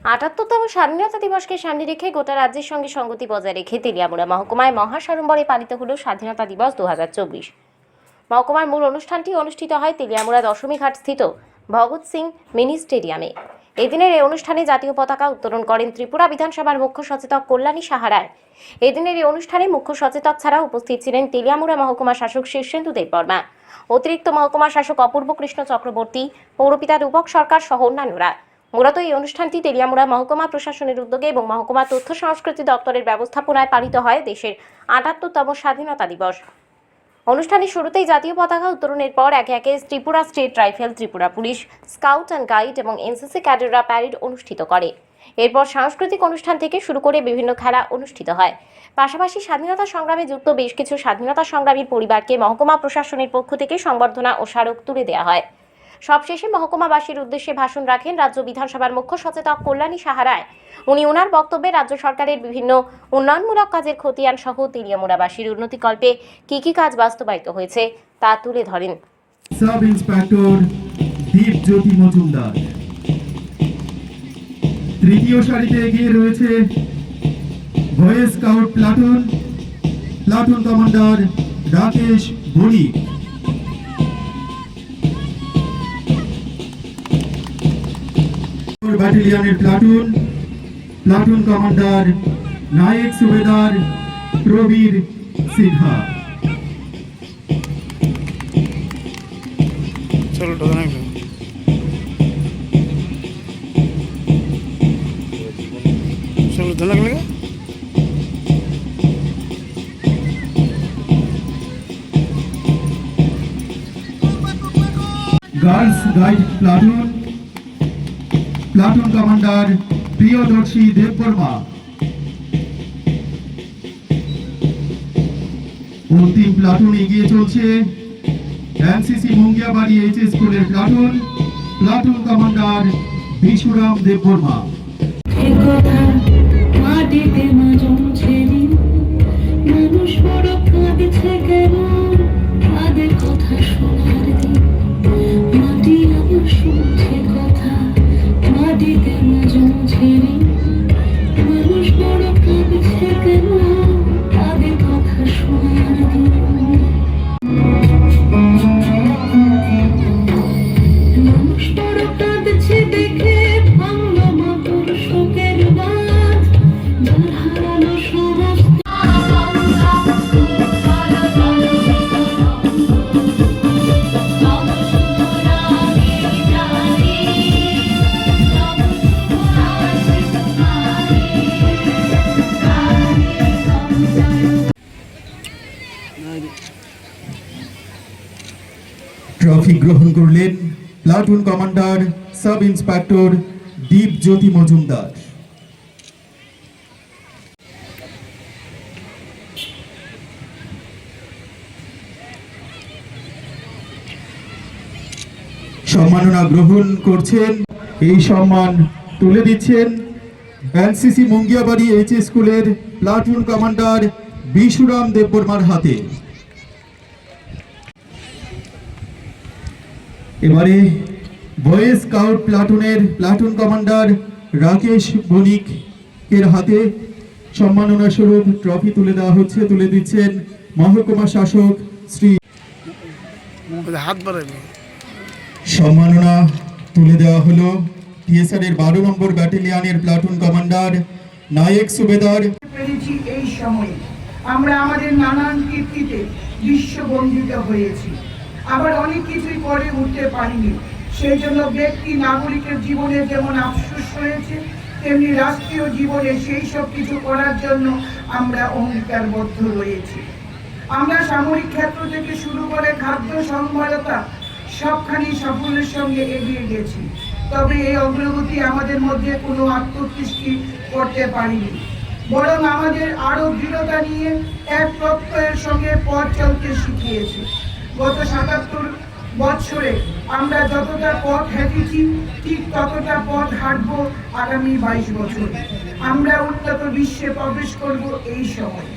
আটাত্তরতম স্বাধীনতা দিবসকে সামনে রেখে গোটা রাজ্যের সঙ্গে সঙ্গতি বজায় রেখে তেলিয়ামুড়া মহকুমায় মহাসাড়ম্বরে পালিত হল স্বাধীনতা দিবস দু হাজার চব্বিশ। মহকুমার মূল অনুষ্ঠানটি অনুষ্ঠিত হয় তেলিয়ামুড়া দশমী ঘাট স্থিত ভগৎ সিং মিনি স্টেডিয়ামে। এদিনের এই অনুষ্ঠানে জাতীয় পতাকা উত্তোলন করেন ত্রিপুরা বিধানসভার মুখ্য সচেতক কল্যাণী সাহারায় এদিনের এই অনুষ্ঠানে মুখ্য সচেতক ছাড়া উপস্থিত ছিলেন তেলিয়ামুড়া মহকুমা শাসক শীর্ষেন্দু দেববর্মা অতিরিক্ত মহকুমা শাসক অপূর্ব কৃষ্ণ চক্রবর্তী, পৌরপিতা রূপক সরকার সহ অন্যান্যরা। মূলত এই অনুষ্ঠানটি তেলিয়ামুড়া মহকুমা প্রশাসনের উদ্যোগে এবং মহকুমা তথ্য সংস্কৃতি দপ্তরের ব্যবস্থাপনায় পালিত হয় দেশের আটাত্তরতম স্বাধীনতা দিবস। অনুষ্ঠানের শুরুতেই জাতীয় পতাকা উত্তোলনের পর একে একে Tripura state rifle, Tripura police, scout and guide এবং এনসিসি ক্যাডাররা প্যারেড অনুষ্ঠিত করে। এরপর সাংস্কৃতিক অনুষ্ঠান থেকে শুরু করে বিভিন্ন খেলা অনুষ্ঠিত হয়। পাশাপাশি স্বাধীনতা সংগ্রামে যুক্ত বেশ কিছু স্বাধীনতা সংগ্রামীর পরিবারকে মহকুমা প্রশাসনের পক্ষ থেকে সংবর্ধনা ও স্মারক তুলে দেওয়া হয়। সবশেষে মহকুমাবাসীর উদ্দেশ্যে ভাষণ রাখেন রাজ্য বিধানসভার মুখ্য সচেতক কল্যাণী সাহারায় উনি ওনার বক্তব্যে রাজ্য সরকারের বিভিন্ন উন্নয়নমূলক কাজের খতিয়ান সহ তিলিয়ামুড়াবাসীর উন্নতিকল্পে কি কি কাজ বাস্তবায়িত হয়েছে তা তুলে ধরেন। Sub inspector Dip Jyoti Majumdar. তৃতীয় সারিতে এগিয়ে রয়েছে boys platoon. Platoon commander Rakesh Banik. ব্যাটালিয়নের platoon platoon commander Naik Subedar Prabir Sinha চলো ঢোকা নাই চলো ধরে লাগলে girls guide platoon platoon commander Priyadarshi Debbarma অন্তিম প্লাটুন এগিয়ে চলছে এনসিসি মুঙ্গিয়াবাড়ি এইচ স্কুলের platoon platoon commander Bishuram Debbarma মানুষ বড় কাঁদছে কেন? গ্রহণ করলেন platoon commander sub inspector Dip Jyoti Majumdar. সম্মাননা গ্রহণ করছেন, এই সম্মান তুলে দিচ্ছেন এনসিসি মুঙ্গিয়াবাড়ি এইচ স্কুলের প্লাটুন কমান্ডার বিশুরাম দেববর্মার হাতে। এবারে বয়েজ স্কাউট প্লাটুনের প্লাটুন কমান্ডার রাকেশ বণিক এর হাতে সম্মাননা স্বরূপ ট্রফি তুলে দেওয়া হচ্ছে তুলে দিচ্ছেন মহকুমা শাসক শ্রী হাত সম্মাননা তুলে দেওয়া হলো টিএসআর এর বারো নম্বর ব্যাটালিয়নের প্লাটুন কমান্ডার নায়েক সুবেদার। পেরেছি এই সময়ে। আমরা আমাদের নানান কীর্তিতে বিশ্ববন্দিত হয়েছি। আবার অনেক কিছুই করে উঠতে পারিনি। সেই জন্য ব্যক্তি নাগরিকের জীবনে যেমন আফসোস হয়েছে, তেমনি রাষ্ট্রীয় জীবনে সেই সব কিছু করার জন্য আমরা অঙ্গীকারবদ্ধ রয়েছি। আমরা সামরিক ক্ষেত্র থেকে শুরু করে খাদ্য সম্ভারতা সবখানি সাফল্যের সঙ্গে এগিয়ে গেছি। তবে এই অগ্রগতি আমাদের মধ্যে কোনো আত্মতৃষ্টি করতে পারিনি। বরং আমাদের আরও দৃঢ়তা নিয়ে এক প্রত্যয়ের সঙ্গে পথ চলতে শিখিয়েছে। গত সাতাত্তর বছরে আমরা যতটা পথ হেঁটেছি, ঠিক ততটা পথ হাঁটবো আগামী বাইশ বছর। আমরা উন্নত বিশ্বে প্রবেশ করব এই সময়।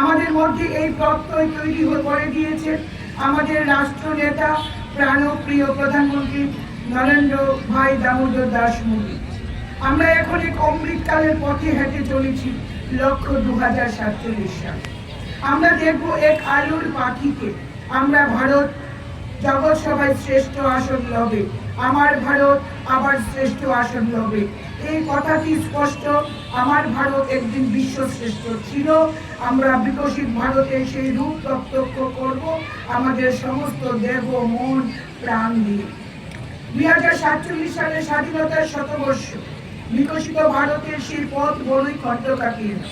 আমাদের মধ্যে এই প্রত্যয় তৈরি করে দিয়েছে আমাদের রাষ্ট্রনেতা, প্রাণপ্রিয় প্রধানমন্ত্রী নরেন্দ্র ভাই দামোদর দাস মোদী আমরা এখন এক অমৃতকালের পথে হেঁটে চলেছি লক্ষ্য দু হাজার সাতচল্লিশ সাল। আমরা দেখব এক আলুর পাখিকে আমরা ভারত জগৎ সভায় শ্রেষ্ঠ আসন লবে। আমার ভারত আবার শ্রেষ্ঠ আসন লবে। এই কথাটি স্পষ্ট। আমার ভারত একদিন বিশ্ব শ্রেষ্ঠ ছিল। আমরা বিকশিত ভারতের সেই রূপ প্রত্যক্ষ করব। আমাদের সমস্ত দেহ, মন, প্রাণ দিয়ে। দুই হাজার সাতচল্লিশ সালে স্বাধীনতার শতবর্ষ। বিকশিত ভারতের সেই পথ বড়ই কণ্ঠকাকীর্ণ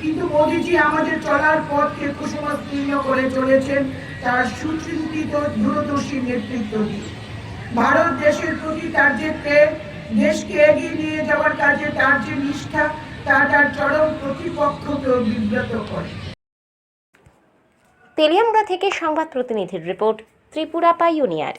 কিন্তু মোদীজি আমাদের চলার পথকে কুসুমাস্তীর্ণ করে চলেছেন। তার সুচিন্তিত, দূরদর্শী নেতৃত্ব দিয়ে। ভারত দেশের প্রতি তার যে প্রেম, দেশকে এগিয়ে নিয়ে যাওয়ার কাজে তার যে নিষ্ঠা, তা তার চরম প্রতিপক্ষকেও বিব্রত করে। তেলিয়ামুড়া থেকে সংবাদ প্রতিনিধির রিপোর্ট, ত্রিপুরা পাইওনিয়ার